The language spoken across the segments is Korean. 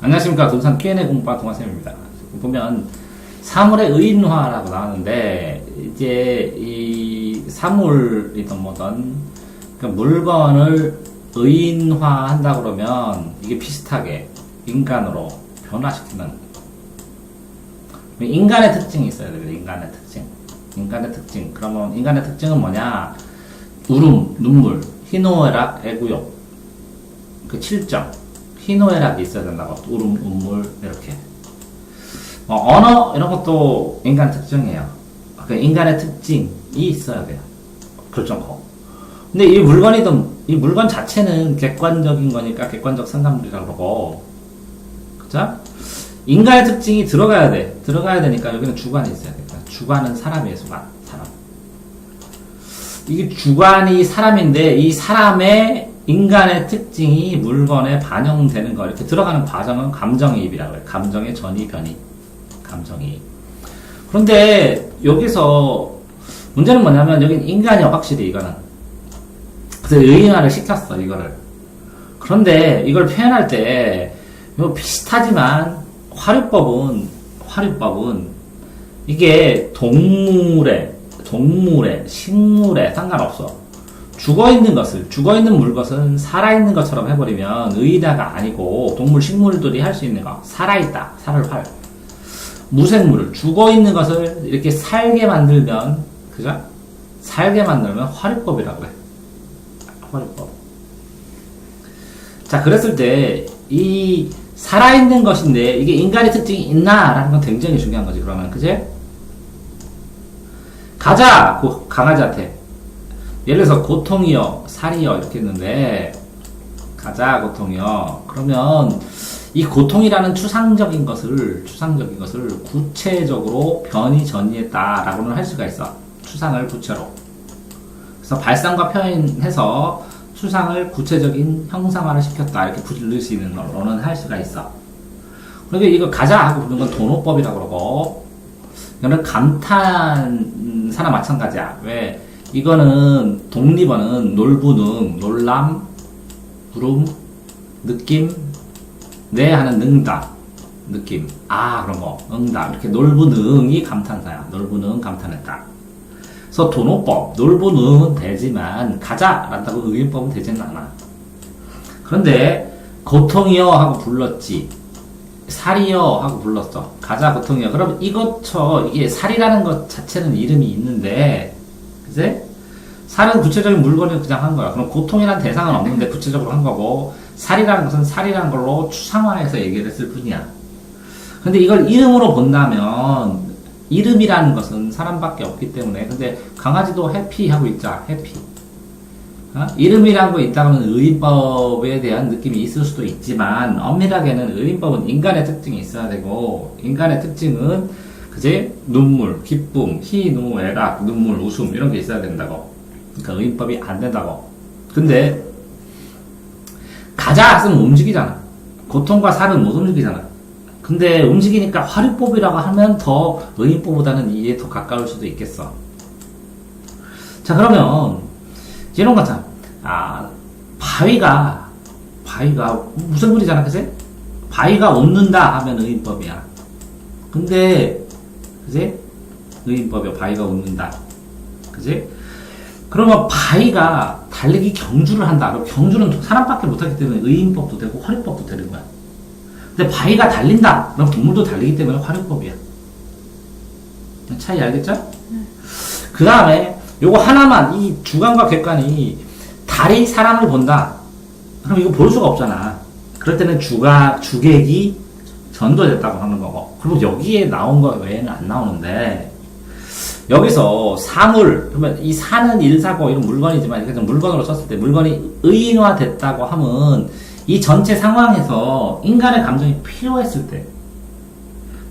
안녕하십니까. 돈산 Q&A 공부방 동화쌤입니다. 보면 사물의 의인화라고 나왔는데 이제 이 사물이든 뭐든 그 물건을 의인화한다 그러면 이게 비슷하게 인간으로 변화시키는 인간의 특징이 있어야 돼요. 인간의 특징. 인간의 특징. 그러면 인간의 특징은 뭐냐? 울음, 눈물, 희노애락, 애구욕. 그 7점. 희노애락이 있어야 된다고. 울음, 눈물, 이렇게. 어, 언어, 이런 것도 인간 특징이에요. 그 인간의 특징이 있어야 돼요. 결정코. 근데 이 물건이든, 이 물건 자체는 객관적인 거니까 객관적 상담들이라고 그러고, 그죠? 인간의 특징이 들어가야 돼. 들어가야 되니까 여기는 주관이 있어야 돼. 그러니까 주관은 사람이에요. 사람. 이게 주관이 사람인데, 이 사람의 인간의 특징이 물건에 반영되는 거, 이렇게 들어가는 과정은 감정이입이라고 해요. 감정의 전이, 변이. 감정이입. 그런데 여기서 문제는 뭐냐면, 여긴 인간이야, 확실히, 이거는. 그래서 의인화를 시켰어, 이거를. 그런데 이걸 표현할 때, 이거 비슷하지만, 화류법은, 화류법은, 이게 동물에, 동물에, 식물에 상관없어. 죽어 있는 것을, 죽어 있는 물것은 살아있는 것처럼 해버리면 의인화가 아니고 동물, 식물들이 할 수 있는 거. 살아있다. 살을 활. 무생물, 죽어 있는 것을 이렇게 살게 만들면, 그죠? 살게 만들면 화류법이라고 해. 화류법. 자, 그랬을 때, 이, 살아있는 것인데, 이게 인간의 특징이 있나 라는 건 굉장히 중요한 거지, 그러면. 그제? 가자! 그 강아지한테. 예를 들어서, 고통이요, 살이요, 이렇게 했는데, 가자, 고통이요. 그러면, 이 고통이라는 추상적인 것을, 추상적인 것을 구체적으로 변이 전이했다라고는 할 수가 있어. 추상을 구체로. 그래서 발상과 표현해서 추상을 구체적인 형상화를 시켰다 이렇게 부를 수 있는 걸로는 할 수가 있어. 그러니까 이거 가자 하고 부르는 건 도노법이라고 그러고 이거는 감탄사나 마찬가지야. 왜? 이거는 독립어는 놀부능, 놀람, 부름, 느낌, 네 하는 능다, 느낌, 아 그런 거, 응답 이렇게 놀부능이 감탄사야. 놀부능 감탄했다. 그래서 도노법, 놀부는 되지만 가자란다고 의인법은 되지는 않아. 그런데 고통이여 하고 불렀지. 살이여 하고 불렀어. 가자 고통이여. 그럼 이것저 이게 살이라는 것 자체는 이름이 있는데, 그제? 살은 구체적인 물건을 그냥 한 거야. 그럼 고통이란 대상은 없는데 구체적으로 한 거고, 살이라는 것은 살이라는 걸로 추상화해서 얘기를 했을 뿐이야. 근데 이걸 이름으로 본다면 이름이라는 것은 사람밖에 없기 때문에 근데 강아지도 해피 하고 있자 해피 어? 이름이라는 거 있다면 의인법에 대한 느낌이 있을 수도 있지만 엄밀하게는 의인법은 인간의 특징이 있어야 되고 인간의 특징은 그제 눈물, 기쁨, 희노, 애락, 눈물, 웃음 이런 게 있어야 된다고 그러니까 의인법이 안 된다고 근데 가자 쓰면 움직이잖아 고통과 살은 못 움직이잖아 근데 움직이니까 화류법이라고 하면 더 의인법보다는 이에 더 가까울 수도 있겠어. 자, 그러면, 이런 거 참, 아, 바위가, 바위가 무슨 물이잖아, 그지? 바위가 웃는다 하면 의인법이야. 근데, 그지? 의인법이야, 바위가 웃는다. 그지? 그러면 바위가 달리기 경주를 한다. 그럼 경주는 사람밖에 못하기 때문에 의인법도 되고 화류법도 되는 거야. 근데 바위가 달린다. 그럼 동물도 달리기 때문에 화류법이야. 차이 알겠죠? 그 다음에 요거 하나만 이 주관과 객관이 달이 사람을 본다. 그럼 이거 볼 수가 없잖아. 그럴 때는 주가 주객이 전도됐다고 하는 거고. 그리고 여기에 나온 거 외에는 안 나오는데 여기서 사물 그러면 이 사는 일사고 이런 물건이지만 이렇게 물건으로 썼을 때 물건이 의인화됐다고 하면 이 전체 상황에서 인간의 감정이 필요했을 때,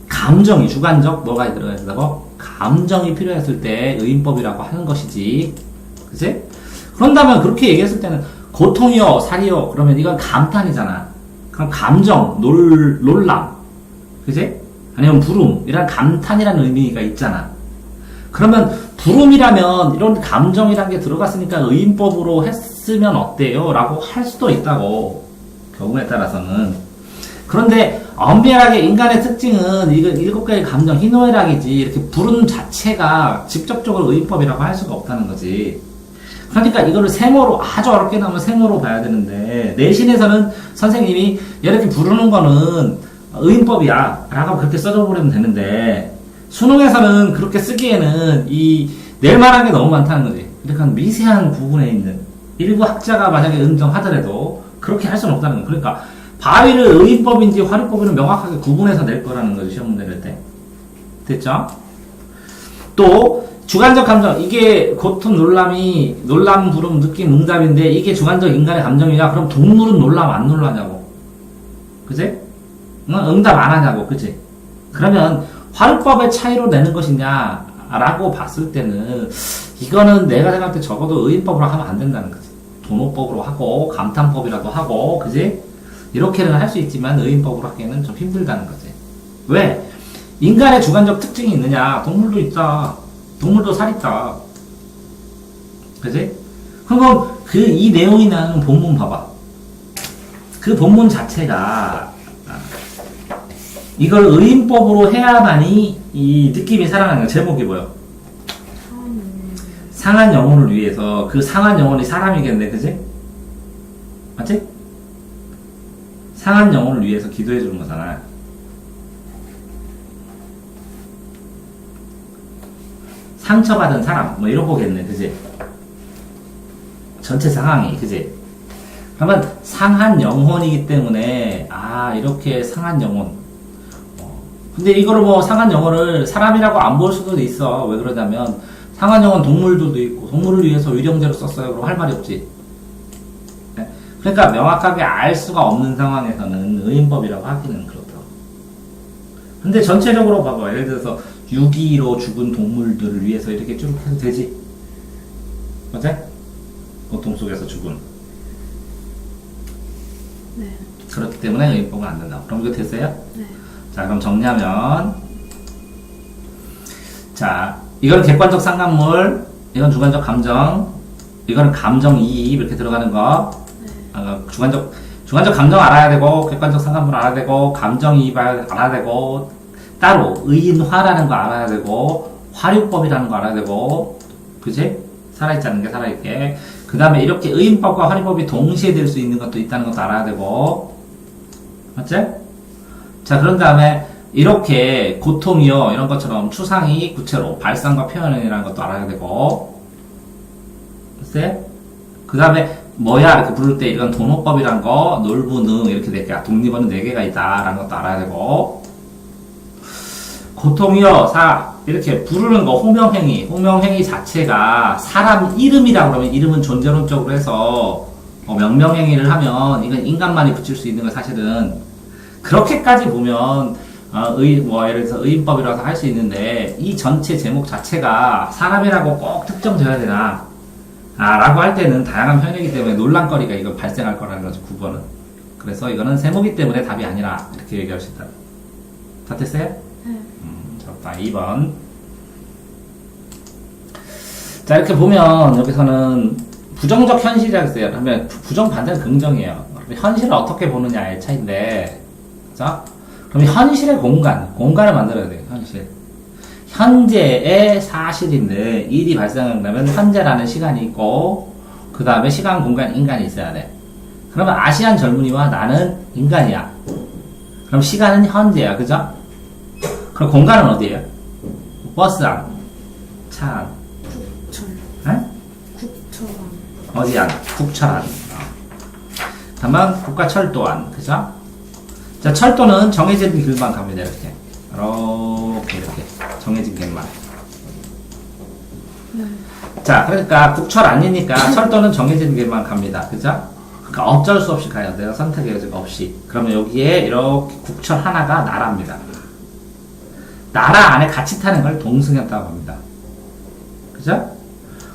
감정이 주관적 뭐가 들어가야 된다고? 감정이 필요했을 때 의인법이라고 하는 것이지. 그지? 그런다면 그렇게 얘기했을 때는 고통이요, 살이요, 그러면 이건 감탄이잖아. 그럼 감정, 놀, 놀람. 그지? 아니면 부름, 이런 감탄이라는 의미가 있잖아. 그러면 부름이라면 이런 감정이란 게 들어갔으니까 의인법으로 했으면 어때요? 라고 할 수도 있다고. 경우에 따라서는. 그런데 엄밀하게 인간의 특징은 이거 일곱 가지 감정 희노애락이지 이렇게 부르는 자체가 직접적으로 의법이라고 할 수가 없다는 거지. 그러니까 이거를 세모로 아주 어렵게 나오면 세모로 봐야 되는데 내신에서는 선생님이 이렇게 부르는 거는 의인법이야 라고 그렇게 써줘버리면 되는데 수능에서는 그렇게 쓰기에는 이 낼 만한 게 너무 많다는 거지. 그러니까 미세한 부분에 있는 일부 학자가 만약에 인정하더라도 그렇게 할 수는 없다는 거. 그러니까 바위를 의인법인지 화류법인지 명확하게 구분해서 낼 거라는 거죠 시험 문제 낼 때. 됐죠? 또 주관적 감정 이게 고통 놀람이 놀람 부름 느낌 응답인데 이게 주관적 인간의 감정이냐 그럼 동물은 놀람 안 놀라냐고 그지? 응, 응답 안 하냐고 그지? 그러면 화류법의 차이로 내는 것이냐 라고 봤을 때는 이거는 내가 생각할 때 적어도 의인법으로 하면 안 된다는 거지 도노법으로 하고 감탄법이라도 하고 그지? 이렇게는 할 수 있지만 의인법으로 하기에는 좀 힘들다는 거지 왜? 인간의 주관적 특징이 있느냐 동물도 있다 동물도 살 있다. 그지? 그럼 그 이 내용이 나오는 본문 봐봐. 그 본문 자체가 아, 이걸 의인법으로 해야만이 이 느낌이 살아나는 거야. 제목이 뭐야? 상한 영혼을 위해서 그 상한 영혼이 사람이겠네, 그지? 맞지? 상한 영혼을 위해서 기도해 주는 거잖아. 상처받은 사람 뭐 이런 거겠네 그지 전체 상황이 그지 그러면 상한 영혼이기 때문에 아 이렇게 상한 영혼 어. 근데 이거를 뭐 상한 영혼을 사람이라고 안 볼 수도 있어 왜 그러냐면 상한 영혼 동물들도 있고 동물을 위해서 위령제로 썼어요 그럼 할 말이 없지 네? 그러니까 명확하게 알 수가 없는 상황에서는 의인법이라고 하기는 그렇더라고 근데 전체적으로 봐봐 예를 들어서 유기로 죽은 동물들을 위해서 이렇게 쭉 해도 되지? 맞아? 고통 속에서 죽은. 네. 그렇기 때문에 의인법은 안 된다. 그럼 이거 됐어요? 네. 자, 그럼 정리하면. 자, 이건 객관적 상관물, 이건 주관적 감정, 이거는 감정 이입 이렇게 들어가는 거. 네. 아, 주관적, 주관적 감정 알아야 되고, 객관적 상관물 알아야 되고, 감정 이입 알아야 되고, 따로 의인화라는 거 알아야 되고 화류법이라는 거 알아야 되고 그지? 살아있지 않는 게 살아있게 그 다음에 이렇게 의인법과 화류법이 동시에 될 수 있는 것도 있다는 것도 알아야 되고 맞지? 자 그런 다음에 이렇게 고통이요 이런 것처럼 추상이 구체로 발상과 표현이라는 것도 알아야 되고. 그 다음에 뭐야? 이렇게 부를 때 이런 도노법이란 거 놀부 능 이렇게 네 개, 독립어는 네 개가 있다라는 것도 알아야 되고. 고통이요, 사, 이렇게 부르는 거, 호명행위. 호명행위 자체가 사람 이름이라고 그러면 이름은 존재론적으로 해서 어, 명명행위를 하면 이건 인간만이 붙일 수 있는 거 사실은 그렇게까지 보면 어, 의, 뭐, 예를 들어서 의인법이라서 할 수 있는데 이 전체 제목 자체가 사람이라고 꼭 특정되어야 되나? 아, 라고 할 때는 다양한 편이기 때문에 논란거리가 이건 발생할 거라는 거죠, 9번은. 그래서 이거는 세모기 때문에 답이 아니라 이렇게 얘기할 수 있다. 다 됐어요? 네. 자, 2번. 자, 이렇게 보면 여기서는 부정적 현실이라고 했어요. 그러면 부- 부정 반대는 긍정이에요. 현실을 어떻게 보느냐의 차이인데, 자, 그럼 현실의 공간, 공간을 만들어야 돼요, 현실. 현재의 사실인데, 일이 발생한다면 현재라는 시간이 있고, 그 다음에 시간, 공간, 인간이 있어야 돼. 그러면 아시안 젊은이와 나는 인간이야. 그럼 시간은 현재야, 그죠? 그럼 공간은 어디예요? 버스 안, 차 안, 국철. 에? 국철함. 어디 안, 국철 안. 어. 다만 국가철도 안, 그죠? 자, 철도는 정해진 길만 갑니다, 이렇게. 이렇게, 이렇게. 정해진 길만. 네. 자, 그러니까 국철 아니니까 철도는 정해진 길만 갑니다. 그죠? 그러니까 어쩔 수 없이 가요. 내가 선택의 여지가 없이. 그러면 여기에 이렇게 국철 하나가 나라입니다. 나라 안에 같이 타는 걸 동승했다고 합니다. 그죠?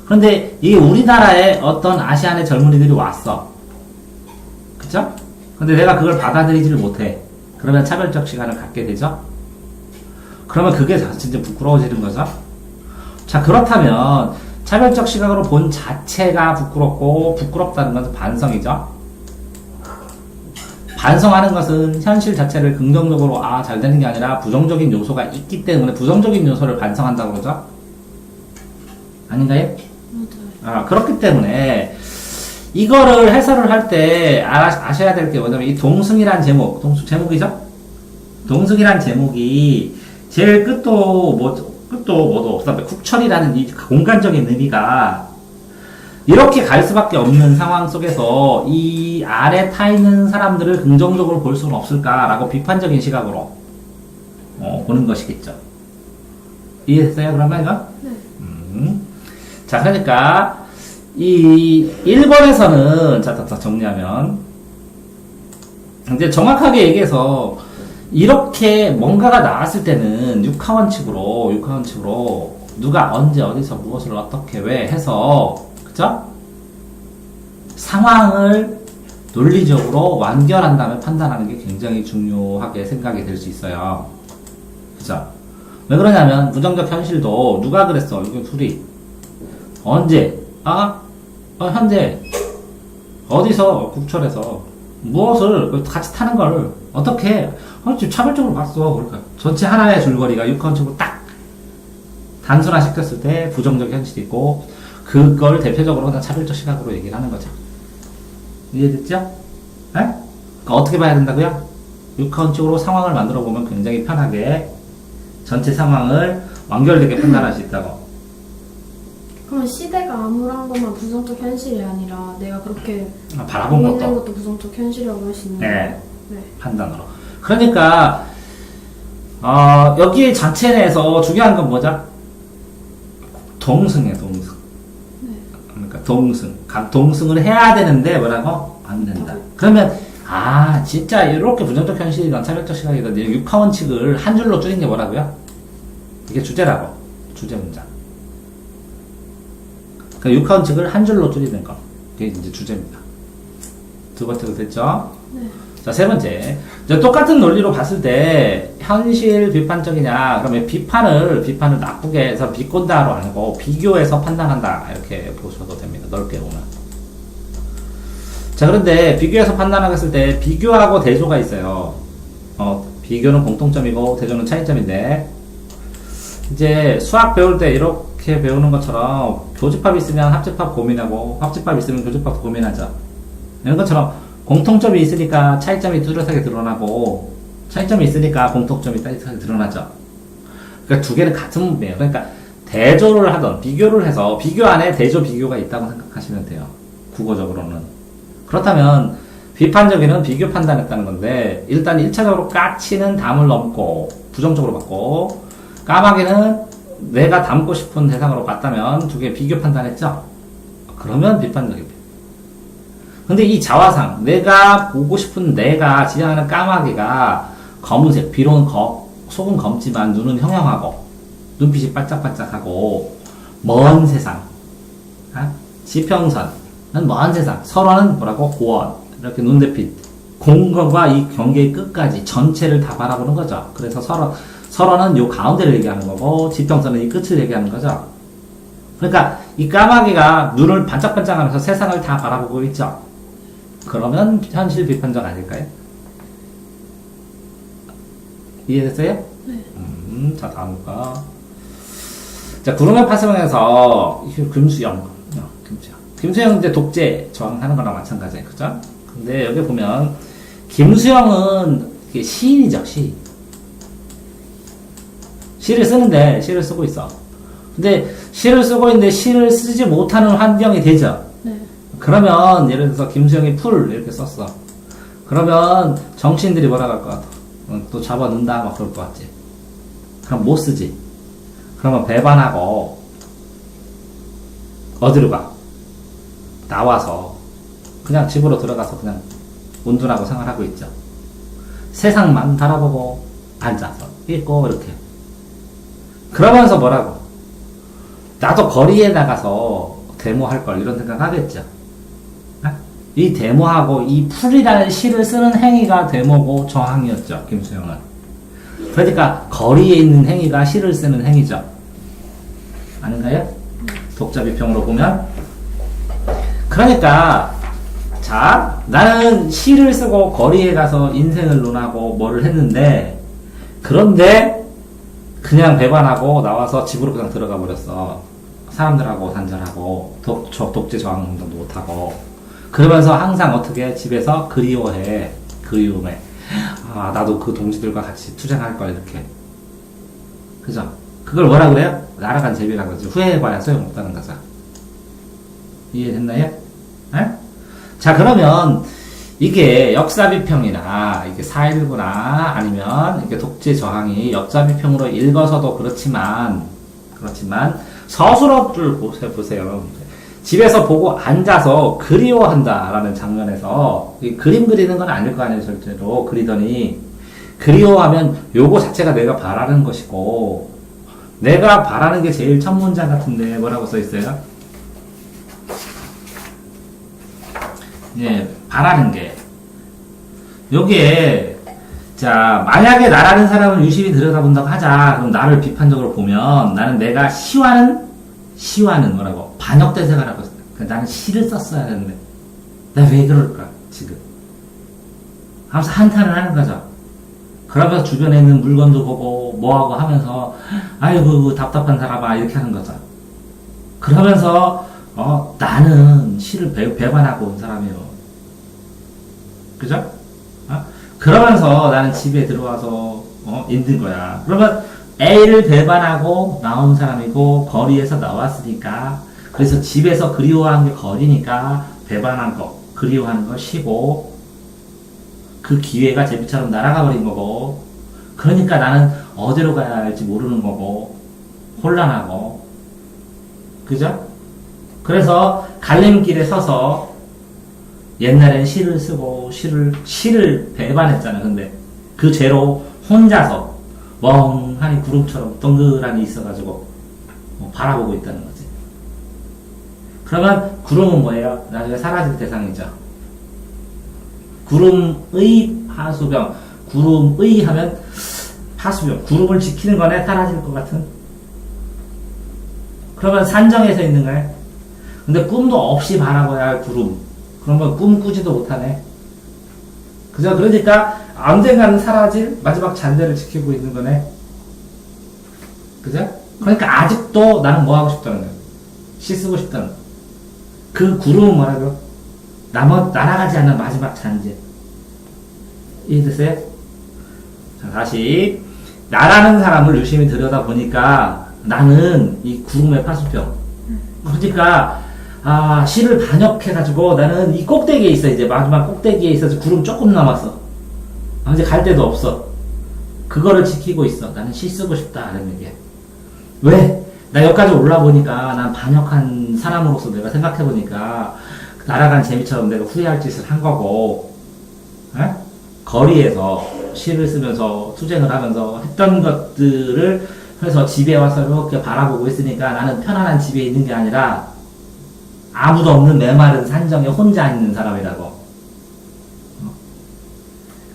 그런데 이게 우리나라에 어떤 아시안의 젊은이들이 왔어. 그죠? 근데 내가 그걸 받아들이지를 못해. 그러면 차별적 시간을 갖게 되죠? 그러면 그게 진짜 부끄러워지는 거죠? 자, 그렇다면 차별적 시각으로 본 자체가 부끄럽고 부끄럽다는 것은 반성이죠. 반성하는 것은 현실 자체를 긍정적으로 아 잘 되는 게 아니라 부정적인 요소가 있기 때문에 부정적인 요소를 반성한다고 그러죠? 아닌가요? 맞아요. 아, 그렇기 때문에 이거를 해설을 할 때 아셔야 될 게 뭐냐면 이 동승이란 제목, 동승 제목이죠? 동승이란 제목이 제일 끝도 뭐 끝도 뭐도 없어 국철이라는 이 공간적인 의미가 이렇게 갈 수밖에 없는 상황 속에서 이 아래 타 있는 사람들을 긍정적으로 볼 수는 없을까라고 비판적인 시각으로 어, 보는 것이겠죠. 이해했어요? 그러면 이거? 네. 음. 자, 그러니까 이 1번에서는 자, 자, 자, 정리하면 이제 정확하게 얘기해서 이렇게 뭔가가 나왔을 때는 육하원칙으로 육하원칙으로 누가 언제 어디서 무엇을 어떻게 왜 해서 그죠? 상황을 논리적으로 완결한 다음에 판단하는 게 굉장히 중요하게 생각이 될 수 있어요. 그죠? 왜 그러냐면 부정적 현실도 누가 그랬어? 이게 둘이 언제? 아? 어, 현재 어디서 국철에서 무엇을 같이 타는 걸 어떻게 어, 지금 차별적으로 봤어 그러니까 전체 하나의 줄거리가 육헌축으로 딱 단순화 시켰을 때 부정적 현실이 있고 그걸 대표적으로 그냥 차별적 시각으로 얘기를 하는 거죠 이해됐죠? 에? 그러니까 어떻게 봐야 된다고요? 육헌축으로 상황을 만들어 보면 굉장히 편하게 전체 상황을 완결되게 판단할 수 있다고 그럼 시대가 암울한 것만 부정적 현실이 아니라 내가 그렇게 아, 바라본 보고 있는 것도 것도 부정적 현실이라고 할 수 있는 네. 네. 판단으로. 그러니까 어, 여기 자체 내에서 중요한 건 뭐죠? 동승이에요, 동승. 그러니까 동승. 각 동승을 해야 되는데 뭐라고? 안 된다. 그러면 아 진짜 이렇게 부정적 현실이든 차별적 시각이든 육하원칙을 한 줄로 줄인 게 뭐라고요? 이게 주제라고. 주제 문장. 그 육하원칙을 한 줄로 줄이는 거. 이게 이제 주제입니다. 두 번째로 됐죠? 네. 자, 세 번째. 이제 똑같은 논리로 봤을 때, 현실 비판적이냐, 그러면 비판을, 비판을 나쁘게 해서 비꼰다로 아니고, 비교해서 판단한다. 이렇게 보셔도 됩니다. 넓게 보면. 자, 그런데 비교해서 판단하겠을 때, 비교하고 대조가 있어요. 어, 비교는 공통점이고, 대조는 차이점인데, 이제 수학 배울 때 이렇게 배우는 것처럼, 교집합 있으면 합집합 고민하고, 합집합 있으면 교집합 고민하죠. 이런 것처럼 공통점이 있으니까 차이점이 뚜렷하게 드러나고 차이점이 있으니까 공통점이 뚜렷하게 드러나죠. 그러니까 두 개는 같은 문제예요. 그러니까 대조를 하던 비교를 해서 비교 안에 대조 비교가 있다고 생각하시면 돼요. 국어적으로는. 그렇다면 비판적인은 비교 판단했다는 건데 일단 1차적으로 까치는 담을 넘고 부정적으로 봤고 까마귀는 내가 담고 싶은 대상으로 봤다면 두 개 비교 판단했죠. 그러면 비판적입니다. 근데 이 자화상, 내가 보고 싶은 내가 지향하는 까마귀가 검은색, 비로는 검, 속은 검지만 눈은 형형하고, 눈빛이 반짝반짝하고, 먼 세상, 아? 지평선은 먼 세상, 설원은 뭐라고? 고원, 이렇게 눈대빛, 공간과 이 경계의 끝까지 전체를 다 바라보는 거죠. 그래서 설원, 설원은 요 가운데를 얘기하는 거고, 지평선은 이 끝을 얘기하는 거죠. 그러니까 이 까마귀가 눈을 반짝반짝하면서 세상을 다 바라보고 있죠. 그러면 현실 비판적 아닐까요? 이해됐어요? 네. 음, 자 다음 거. 자 구름의 파생에서 김수영, 어, 김수영, 김수영 이제 독재 저항하는 거랑 마찬가지예요, 그죠? 근데 여기 보면 김수영은 시인이죠, 시. 시를 쓰는데 시를 쓰고 있어. 근데 시를 쓰고 있는데 시를 쓰지 못하는 환경이 되죠. 네. 그러면 예를 들어서 김수영이 풀 이렇게 썼어. 그러면 정치인들이 뭐라 할것 같아? 어, 또 잡아 넣는다 막 그럴 것 같지. 그럼 못 쓰지. 그러면 배반하고 어디로 가? 나와서 그냥 집으로 들어가서 그냥 온둔하고 생활하고 있죠. 세상만 바라보고 앉아서 있고 이렇게. 그러면서 뭐라고? 나도 거리에 나가서 데모할 걸 이런 생각 하겠죠. 이 데모하고 이 풀이라는 시를 쓰는 행위가 데모고 저항이었죠. 김수영은. 그러니까 거리에 있는 행위가 시를 쓰는 행위죠. 아닌가요? 독자 비평으로 보면. 그러니까 자 자, 나는 시를 쓰고 거리에 가서 인생을 논하고 뭐를 했는데, 그런데 그냥 배반하고 나와서 집으로 그냥 들어가 버렸어. 사람들하고 단절하고, 독, 저, 독재 저항 운동도 못하고. 그러면서 항상 어떻게 집에서 그리워해. 그리움해. 아, 나도 그 동지들과 같이 투쟁할 걸, 이렇게. 그죠? 그걸 뭐라 그래요? 날아간 제비라 그러지. 후회해봐야 소용없다는 거죠. 이해됐나요? 에? 자, 그러면 이게 역사비평이나 이게 4.19나 아니면 이게 독재 저항이 역사비평으로 읽어서도 그렇지만, 그렇지만 서술업들 보세요. 집에서 보고 앉아서 그리워한다라는 장면에서 이 그림 그리는 건 아닐 거 아니에요, 절대로. 그리더니 그리워하면 요거 자체가 내가 바라는 것이고 내가 바라는 게 제일 첫 문장 같은데 뭐라고 써 있어요? 예, 바라는 게 여기에 자 만약에 나라는 사람을 유심히 들여다본다고 하자 그럼 나를 비판적으로 보면 나는 내가 시와는 시와는 뭐라고 있어. 그러니까 나는 시를 썼어야 되는데 나 왜 그럴까 지금 하면서 한탄을 하는 거죠. 그러면서 주변에 있는 물건도 보고 뭐하고 하면서 아이고 답답한 사람아 이렇게 하는 거죠. 그러면서 어 나는 시를 배, 배반하고 온 사람이요. 그죠? 어? 그러면서 나는 집에 들어와서 어 있는 거야. 그러면 A를 배반하고 나온 사람이고 거리에서 나왔으니까 그래서 집에서 그리워하는 게 거리니까 배반한 거 그리워하는 거 시고 그 기회가 제비처럼 날아가 버린 거고 그러니까 나는 어디로 가야 할지 모르는 거고 혼란하고 그죠? 그래서 갈림길에 서서 옛날엔 시를 쓰고 시를 시를 배반했잖아 근데 그 죄로 혼자서 멍하니 구름처럼 동그라니 있어가지고 뭐 바라보고 있다는 거지 그러면 구름은 뭐예요? 나중에 사라질 대상이죠 구름의 파수병, 구름의 하면 파수병, 구름을 지키는 거네, 사라질 것 같은. 그러면 산정에서 있는 거야. 근데 꿈도 없이 바라봐야 할 구름. 그러면 꿈 꾸지도 못하네. 그죠? 그러니까 언젠가는 사라질 마지막 잔재를 지키고 있는 거네. 그죠? 그러니까 아직도 나는 뭐 하고 싶다는 거야. 시 쓰고 싶다는 거야. 그 구름은 뭐라고? 남아, 날아가지 않는 마지막 잔재. 이해됐어요? 자, 다시. 나라는 사람을 유심히 들여다보니까 나는 이 구름의 파수병. 그러니까, 아, 시를 반역해가지고 나는 이 꼭대기에 있어. 이제 마지막 꼭대기에 있어서 구름 조금 남았어. 아, 이제 갈 데도 없어. 그거를 지키고 있어. 나는 시 쓰고 싶다. 얘기야. 왜? 나 여기까지 올라보니까 난 반역한 사람으로서 내가 생각해보니까 날아간 재미처럼 내가 후회할 짓을 한 거고, 에? 거리에서 시를 쓰면서 투쟁을 하면서 했던 것들을 해서 집에 와서 이렇게 바라보고 있으니까 나는 편안한 집에 있는 게 아니라 아무도 없는 메마른 산정에 혼자 있는 사람이라고. 어?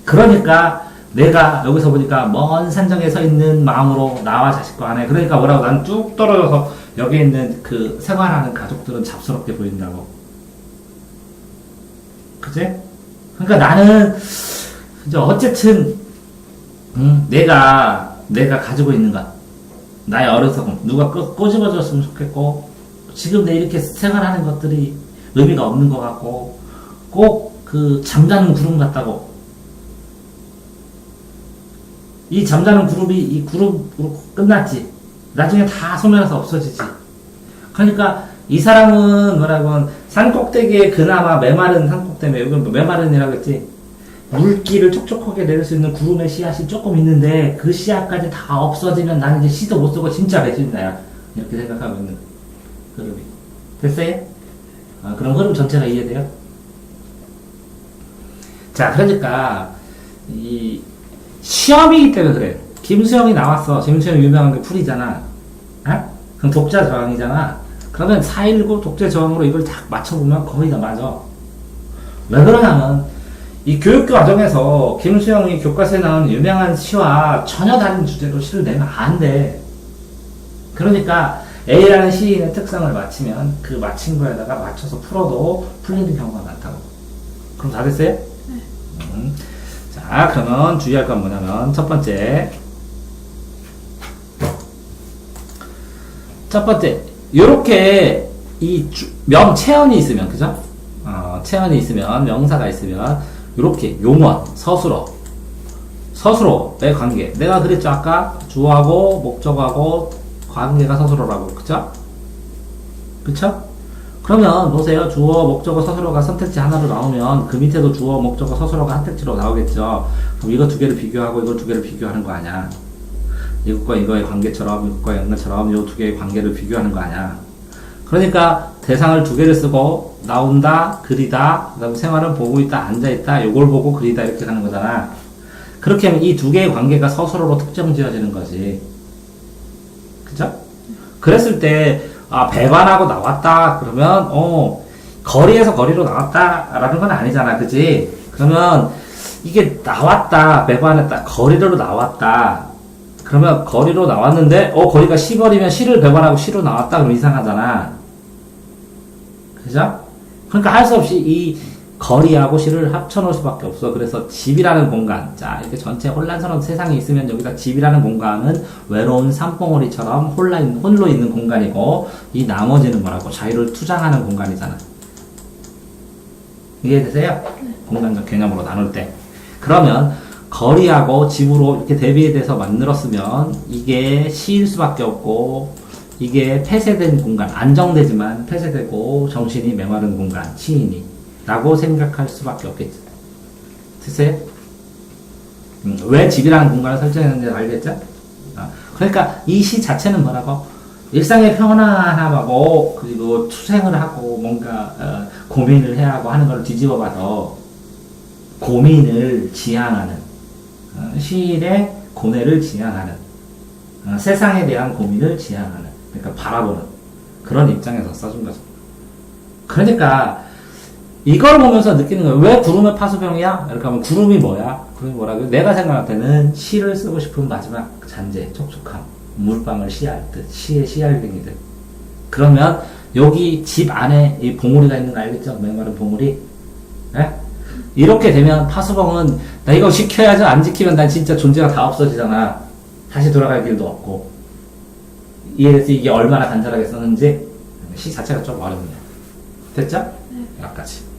그러니까 내가 여기서 보니까 먼 산정에 서 있는 마음으로 나와 자식과 아내 그러니까 뭐라고 난 쭉 떨어져서 여기 있는 그 생활하는 가족들은 잡스럽게 보인다고. 그지? 그러니까 나는 이제 어쨌든 음, 내가 내가 가지고 있는 것 나의 어려서 누가 꼬, 꼬집어줬으면 좋겠고 지금 내 이렇게 생활하는 것들이 의미가 없는 것 같고 꼭 그 잠자는 구름 같다고. 이 잠자는 그룹이 이 그룹으로 끝났지. 나중에 다 소멸해서 없어지지. 그러니까 이 사람은 뭐라고 하면 산 꼭대기에 그나마 메마른 산 꼭대기에 여기 뭐 메마른이라고 했지. 물기를 촉촉하게 내릴 수 있는 구름의 씨앗이 조금 있는데 그 씨앗까지 다 없어지면 나는 이제 시도 못 쓰고 진짜 배신자야 이렇게 생각하고 있는 흐름이 됐어요? 아, 그럼 흐름 전체가 이해돼요? 자 그러니까 이 시험이기 때문에 그래 김수영이 나왔어 김수영 유명한 게 풀이잖아 어? 그럼 독자 저항이잖아 그러면 4.19 독재 저항으로 이걸 딱 맞춰보면 거의 다 맞아. 왜 그러냐면, 이 교육 과정에서 김수영이 교과서에 나오는 유명한 시와 전혀 다른 주제로 시를 내면 안 돼. 그러니까 A라는 시인의 특성을 맞추면 그 맞힌 거에다가 맞춰서 풀어도 풀리는 경우가 많다고. 그럼 다 됐어요? 음. 자, 그러면 주의할 건 뭐냐면, 첫 번째. 첫 번째, 요렇게 이 주- 명체언이 있으면, 그죠? 어, 체언이 있으면, 명사가 있으면, 요렇게 용원, 서술어, 서술어의 관계. 내가 그랬죠, 아까? 주어하고, 목적하고, 관계가 서술어라고, 그죠? 그쵸? 그러면 보세요. 주어, 목적어, 서술어가 선택지 하나로 나오면 그 밑에도 주어, 목적어, 서술어가 한 택지로 나오겠죠. 그럼 이거 두 개를 비교하고 이거 두 개를 비교하는 거 아니야. 이것과 이거의 관계처럼 이것과 연관처럼 이 두 개의 관계를 비교하는 거 아니야. 그러니까 대상을 두 개를 쓰고 나온다, 그리다, 그다음에 생활을 보고 있다, 앉아 있다, 요걸 보고 그리다 이렇게 하는 거잖아. 그렇게 하면 이 두 개의 관계가 서술어로 특정 지어지는 거지. 그죠? 그랬을 때, 아, 배반하고 나왔다. 그러면, 어, 거리에서 거리로 나왔다라는 건 아니잖아. 그지? 그러면, 이게 나왔다. 배반했다. 거리로 나왔다. 그러면 거리로 나왔는데, 어, 거리가 시거리면 시를 배반하고 시로 나왔다. 그럼 이상하잖아. 그죠? 그러니까 할 수 없이 이 거리하고 시를 합쳐놓을 수밖에 없어. 그래서 집이라는 공간. 자, 이렇게 전체 혼란스러운 세상이 있으면 여기다 집이라는 공간은 외로운 산봉우리처럼 홀라, 있는- 홀로 있는 공간이고, 이 나머지는 뭐라고? 자유를 투장하는 공간이잖아. 이해되세요? 공간적 개념으로 나눌 때. 그러면, 거리하고 집으로 이렇게 대비돼서 만들었으면, 이게 시일 수밖에 없고, 이게 폐쇄된 공간, 안정되지만 폐쇄되고 정신이 메마른 공간, 시인이. 라고 생각할 수밖에 없겠죠. 됐어요? 음, 왜 집이라는 공간을 설정했는지 알겠죠? 아, 그러니까 이 시 자체는 뭐라고? 일상의 편안함하고 그리고 투생을 하고 뭔가 어, 고민을 해야 하고 하는 걸 뒤집어 봐서 고민을 지향하는 어, 시인의 고뇌를 지향하는 어, 세상에 대한 고민을 지향하는 그러니까 바라보는 그런 입장에서 써준 거죠. 그러니까 이걸 보면서 느끼는 거예요. 왜 구름의 파수병이야? 이렇게 하면 구름이 뭐야? 구름이 뭐라고요? 내가 생각할 때는 시를 쓰고 싶은 마지막 잔재, 촉촉함, 물방울 씨알 듯, 시의 씨알뱅이들. 그러면 여기 집 안에 이 봉우리가 있는 거 알겠죠? 메마른 봉우리. 예? 이렇게 되면 파수병은 나 이거 지켜야죠. 안 지키면 난 진짜 존재가 다 없어지잖아. 다시 돌아갈 길도 없고. 이해돼서 이게 얼마나 간절하게 썼는지 시 자체가 좀 어렵네요. 됐죠? 여기까지.